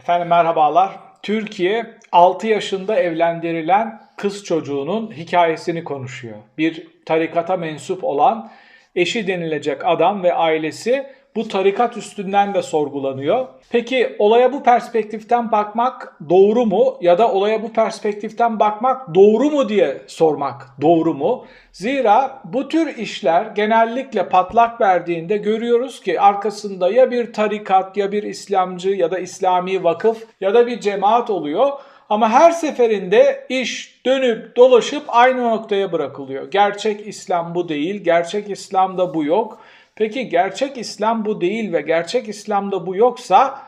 Efendim merhabalar. Türkiye 6 yaşında evlendirilen kız çocuğunun hikayesini konuşuyor. Bir tarikata mensup olan eşi denilecek adam ve ailesi bu tarikat üstünden de sorgulanıyor. Peki olaya bu perspektiften bakmak doğru mu ya da olaya bu perspektiften bakmak doğru mu diye sormak doğru mu? Zira bu tür işler genellikle patlak verdiğinde görüyoruz ki arkasında ya bir tarikat ya bir İslamcı ya da İslami vakıf ya da bir cemaat oluyor. Ama her seferinde iş dönüp dolaşıp aynı noktaya bırakılıyor. Gerçek İslam bu değil, gerçek İslam'da bu yok. Peki gerçek İslam bu değil ve gerçek İslam'da bu yoksa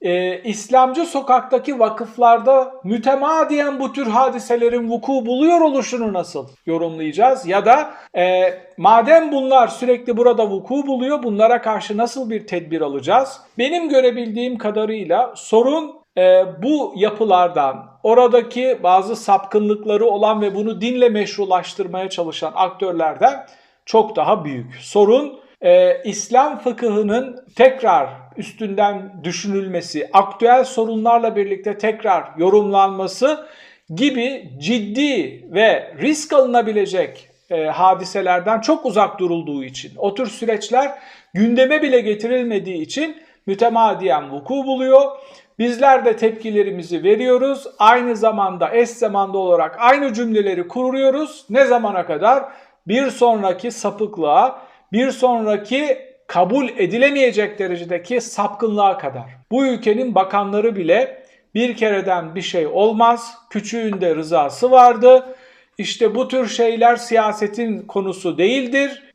e, İslamcı sokaktaki vakıflarda mütemadiyen bu tür hadiselerin vuku buluyor oluşunu nasıl yorumlayacağız? Ya da e, madem bunlar sürekli burada vuku buluyor bunlara karşı nasıl bir tedbir alacağız? Benim görebildiğim kadarıyla sorun e, bu yapılardan, oradaki bazı sapkınlıkları olan ve bunu dinle meşrulaştırmaya çalışan aktörlerden çok daha büyük. Sorun e, İslam fıkıhının tekrar üstünden düşünülmesi, aktüel sorunlarla birlikte tekrar yorumlanması gibi ciddi ve risk alınabilecek e, hadiselerden çok uzak durulduğu için, o tür süreçler gündeme bile getirilmediği için mütemadiyen vuku buluyor. Bizler de tepkilerimizi veriyoruz. Aynı zamanda eş zamanlı olarak aynı cümleleri kuruyoruz. Ne zamana kadar? Bir sonraki sapıklığa, bir sonraki kabul edilemeyecek derecedeki sapkınlığa kadar. Bu ülkenin bakanları bile bir kereden bir şey olmaz, küçüğünde rızası vardı. İşte bu tür şeyler siyasetin konusu değildir.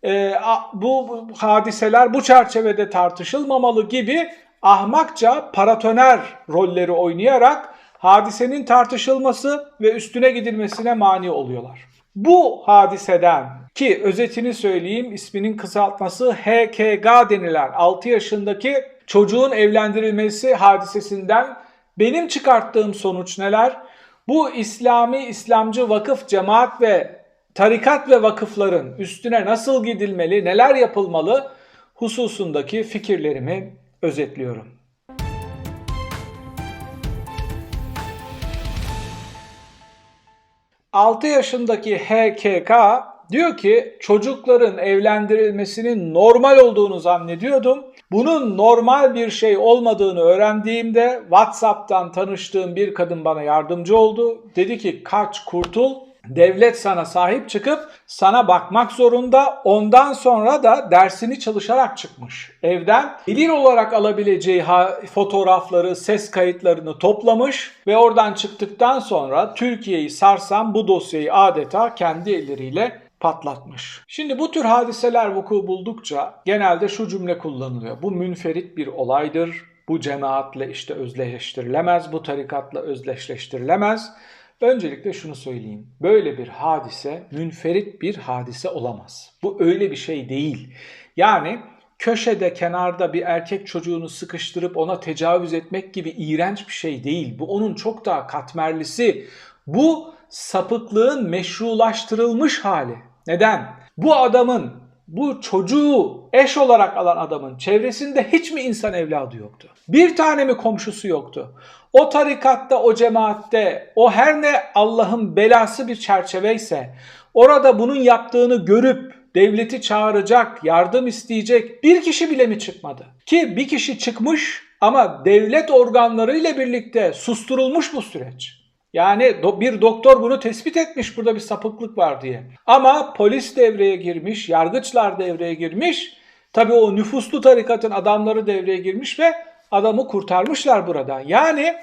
Bu, bu hadiseler bu çerçevede tartışılmamalı gibi ahmakça paratoner rolleri oynayarak hadisenin tartışılması ve üstüne gidilmesine mani oluyorlar. Bu hadiseden ki özetini söyleyeyim isminin kısaltması HKG denilen 6 yaşındaki çocuğun evlendirilmesi hadisesinden benim çıkarttığım sonuç neler? Bu İslami, İslamcı vakıf, cemaat ve tarikat ve vakıfların üstüne nasıl gidilmeli, neler yapılmalı hususundaki fikirlerimi özetliyorum. ...6 yaşındaki HKK diyor ki çocukların evlendirilmesinin normal olduğunu zannediyordum. Bunun normal bir şey olmadığını öğrendiğimde WhatsApp'tan tanıştığım bir kadın bana yardımcı oldu. Dedi ki kaç kurtul Devlet sana sahip çıkıp sana bakmak zorunda. Ondan sonra da dersini çalışarak çıkmış. Evden delil olarak alabileceği fotoğrafları, ses kayıtlarını toplamış ve oradan çıktıktan sonra Türkiye'yi sarsan bu dosyayı adeta kendi elleriyle patlatmış. Şimdi bu tür hadiseler vuku buldukça genelde şu cümle kullanılıyor. Bu münferit bir olaydır. Bu cemaatle işte özdeşleştirilemez, bu tarikatla özdeşleştirilemez. Öncelikle şunu söyleyeyim. Böyle bir hadise münferit bir hadise olamaz. Bu öyle bir şey değil. Yani köşede kenarda bir erkek çocuğunu sıkıştırıp ona tecavüz etmek gibi iğrenç bir şey değil. Bu onun çok daha katmerlisi. Bu sapıklığın meşrulaştırılmış hali. Neden? Bu adamın, bu çocuğu eş olarak alan adamın çevresinde hiç mi insan evladı yoktu? Bir tane mi komşusu yoktu? O tarikatta, o cemaatte, o her ne Allah'ın belası bir çerçeveyse orada bunun yaptığını görüp devleti çağıracak, yardım isteyecek bir kişi bile mi çıkmadı? Ki bir kişi çıkmış ama devlet organları ile birlikte susturulmuş bu süreç. Yani bir doktor bunu tespit etmiş burada bir sapıklık var diye. Ama polis devreye girmiş, yargıçlar devreye girmiş. Tabii o nüfuslu tarikatın adamları devreye girmiş ve adamı kurtarmışlar buradan. Yani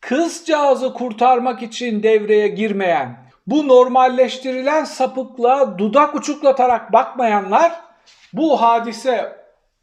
kızcağızı kurtarmak için devreye girmeyen, bu normalleştirilen sapıklığa dudak uçuklatarak bakmayanlar bu hadise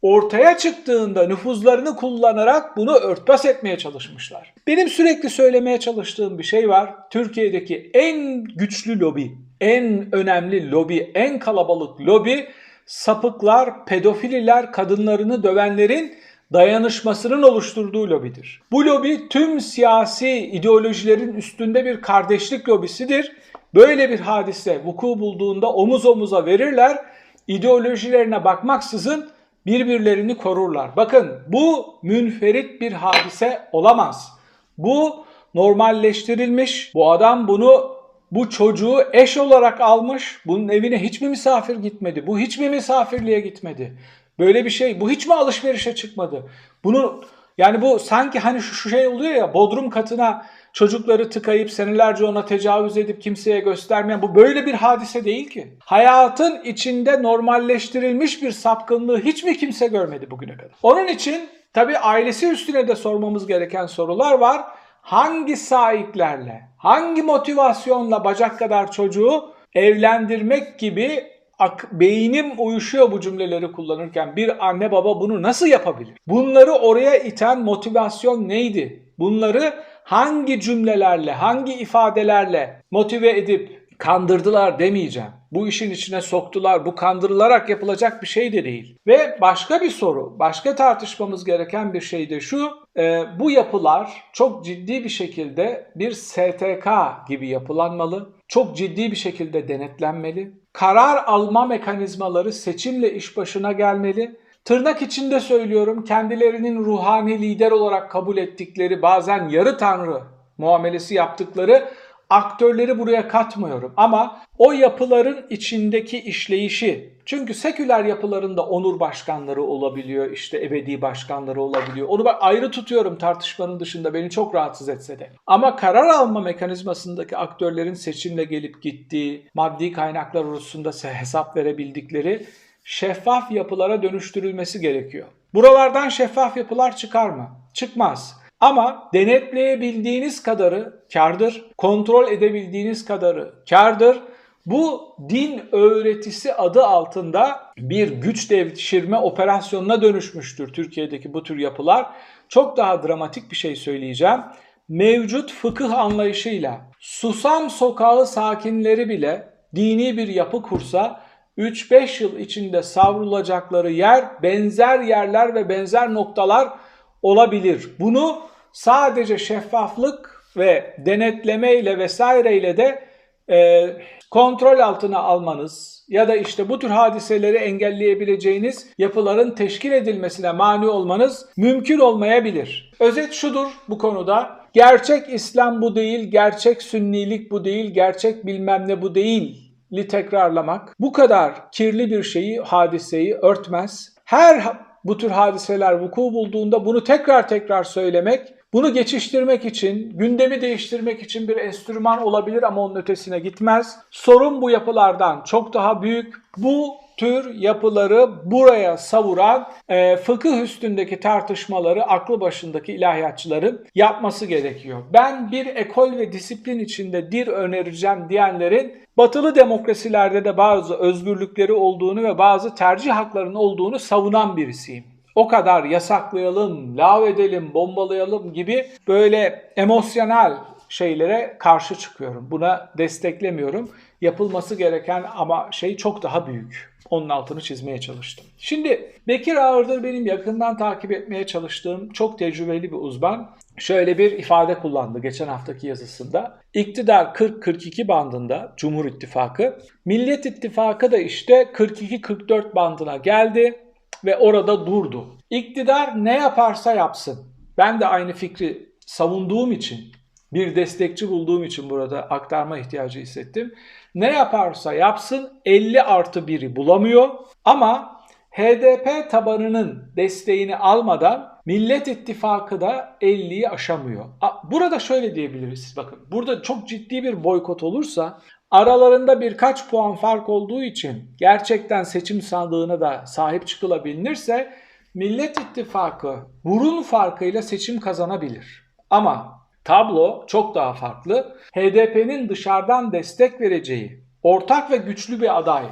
ortaya çıktığında nüfuzlarını kullanarak bunu örtbas etmeye çalışmışlar. Benim sürekli söylemeye çalıştığım bir şey var. Türkiye'deki en güçlü lobi, en önemli lobi, en kalabalık lobi sapıklar, pedofililer, kadınlarını dövenlerin dayanışmasının oluşturduğu lobidir. Bu lobi tüm siyasi ideolojilerin üstünde bir kardeşlik lobisidir. Böyle bir hadise vuku bulduğunda omuz omuza verirler. İdeolojilerine bakmaksızın birbirlerini korurlar. Bakın bu münferit bir hadise olamaz. Bu normalleştirilmiş. Bu adam bunu bu çocuğu eş olarak almış. Bunun evine hiç mi misafir gitmedi? Bu hiç mi misafirliğe gitmedi? Böyle bir şey. Bu hiç mi alışverişe çıkmadı? Bunu yani bu sanki hani şu, şu şey oluyor ya bodrum katına çocukları tıkayıp senelerce ona tecavüz edip kimseye göstermeyen bu böyle bir hadise değil ki. Hayatın içinde normalleştirilmiş bir sapkınlığı hiç mi kimse görmedi bugüne kadar? Onun için tabii ailesi üstüne de sormamız gereken sorular var. Hangi sahiplerle, hangi motivasyonla bacak kadar çocuğu evlendirmek gibi ak- beynim uyuşuyor bu cümleleri kullanırken bir anne baba bunu nasıl yapabilir? Bunları oraya iten motivasyon neydi? Bunları hangi cümlelerle, hangi ifadelerle motive edip kandırdılar demeyeceğim. Bu işin içine soktular. Bu kandırılarak yapılacak bir şey de değil. Ve başka bir soru, başka tartışmamız gereken bir şey de şu. E, bu yapılar çok ciddi bir şekilde bir STK gibi yapılanmalı. Çok ciddi bir şekilde denetlenmeli. Karar alma mekanizmaları seçimle iş başına gelmeli. Tırnak içinde söylüyorum kendilerinin ruhani lider olarak kabul ettikleri bazen yarı tanrı muamelesi yaptıkları aktörleri buraya katmıyorum. Ama o yapıların içindeki işleyişi çünkü seküler yapılarında onur başkanları olabiliyor, işte ebedi başkanları olabiliyor. Onu ben ayrı tutuyorum tartışmanın dışında beni çok rahatsız etse de. Ama karar alma mekanizmasındaki aktörlerin seçimle gelip gittiği, maddi kaynaklar hususunda hesap verebildikleri şeffaf yapılara dönüştürülmesi gerekiyor. Buralardan şeffaf yapılar çıkar mı? Çıkmaz. Ama denetleyebildiğiniz kadarı kardır, kontrol edebildiğiniz kadarı kardır. Bu din öğretisi adı altında bir güç devşirme operasyonuna dönüşmüştür Türkiye'deki bu tür yapılar. Çok daha dramatik bir şey söyleyeceğim. Mevcut fıkıh anlayışıyla Susam sokağı sakinleri bile dini bir yapı kursa 3-5 yıl içinde savrulacakları yer benzer yerler ve benzer noktalar olabilir. Bunu sadece şeffaflık ve denetlemeyle vesaireyle de e, kontrol altına almanız ya da işte bu tür hadiseleri engelleyebileceğiniz yapıların teşkil edilmesine mani olmanız mümkün olmayabilir. Özet şudur bu konuda. Gerçek İslam bu değil, gerçek Sünnilik bu değil, gerçek bilmem ne bu değil li tekrarlamak bu kadar kirli bir şeyi, hadiseyi örtmez. Her bu tür hadiseler vuku bulduğunda bunu tekrar tekrar söylemek, bunu geçiştirmek için, gündemi değiştirmek için bir enstrüman olabilir ama onun ötesine gitmez. Sorun bu yapılardan çok daha büyük. Bu tür yapıları buraya savuran e, fıkıh üstündeki tartışmaları aklı başındaki ilahiyatçıların yapması gerekiyor. Ben bir ekol ve disiplin içinde dir önereceğim diyenlerin batılı demokrasilerde de bazı özgürlükleri olduğunu ve bazı tercih haklarının olduğunu savunan birisiyim o kadar yasaklayalım, lav edelim, bombalayalım gibi böyle emosyonel şeylere karşı çıkıyorum. Buna desteklemiyorum. Yapılması gereken ama şey çok daha büyük. Onun altını çizmeye çalıştım. Şimdi Bekir Ağırdır benim yakından takip etmeye çalıştığım çok tecrübeli bir uzman. Şöyle bir ifade kullandı geçen haftaki yazısında. İktidar 40-42 bandında Cumhur İttifakı, Millet İttifakı da işte 42-44 bandına geldi ve orada durdu. İktidar ne yaparsa yapsın. Ben de aynı fikri savunduğum için, bir destekçi bulduğum için burada aktarma ihtiyacı hissettim. Ne yaparsa yapsın 50 artı 1'i bulamıyor ama HDP tabanının desteğini almadan Millet İttifakı da 50'yi aşamıyor. Burada şöyle diyebiliriz bakın. Burada çok ciddi bir boykot olursa aralarında birkaç puan fark olduğu için gerçekten seçim sandığına da sahip çıkılabilirse Millet İttifakı burun farkıyla seçim kazanabilir. Ama tablo çok daha farklı. HDP'nin dışarıdan destek vereceği ortak ve güçlü bir aday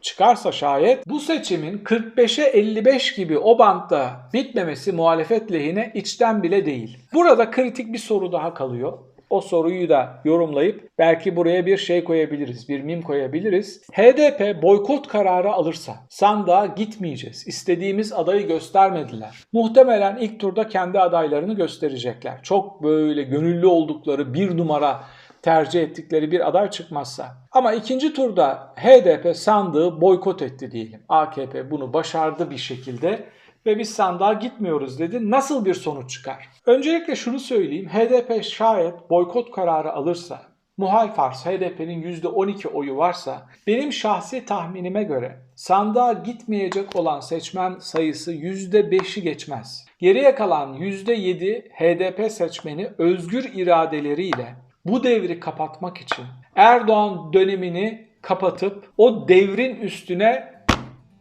çıkarsa şayet bu seçimin 45'e 55 gibi o bantta bitmemesi muhalefet lehine içten bile değil. Burada kritik bir soru daha kalıyor. O soruyu da yorumlayıp belki buraya bir şey koyabiliriz, bir mim koyabiliriz. HDP boykot kararı alırsa sandığa gitmeyeceğiz. İstediğimiz adayı göstermediler. Muhtemelen ilk turda kendi adaylarını gösterecekler. Çok böyle gönüllü oldukları bir numara tercih ettikleri bir aday çıkmazsa. Ama ikinci turda HDP sandığı boykot etti diyelim. AKP bunu başardı bir şekilde ve biz sandığa gitmiyoruz dedi. Nasıl bir sonuç çıkar? Öncelikle şunu söyleyeyim. HDP şayet boykot kararı alırsa, muhal farz HDP'nin %12 oyu varsa benim şahsi tahminime göre sandığa gitmeyecek olan seçmen sayısı %5'i geçmez. Geriye kalan %7 HDP seçmeni özgür iradeleriyle bu devri kapatmak için Erdoğan dönemini kapatıp o devrin üstüne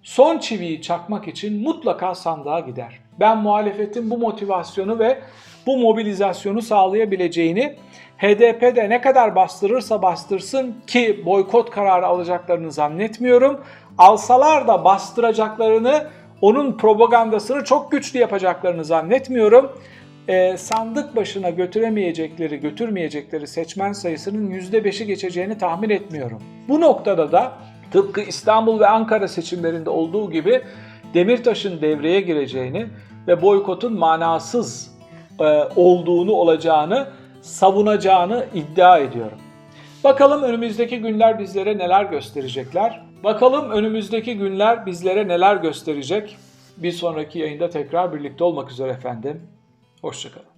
son çiviyi çakmak için mutlaka sandığa gider. Ben muhalefetin bu motivasyonu ve bu mobilizasyonu sağlayabileceğini HDP de ne kadar bastırırsa bastırsın ki boykot kararı alacaklarını zannetmiyorum. Alsalar da bastıracaklarını, onun propagandasını çok güçlü yapacaklarını zannetmiyorum. Ee, sandık başına götüremeyecekleri, götürmeyecekleri seçmen sayısının %5'i geçeceğini tahmin etmiyorum. Bu noktada da tıpkı İstanbul ve Ankara seçimlerinde olduğu gibi Demirtaş'ın devreye gireceğini ve boykotun manasız e, olduğunu olacağını savunacağını iddia ediyorum. Bakalım önümüzdeki günler bizlere neler gösterecekler? Bakalım önümüzdeki günler bizlere neler gösterecek? Bir sonraki yayında tekrar birlikte olmak üzere efendim. Hoşçakalın.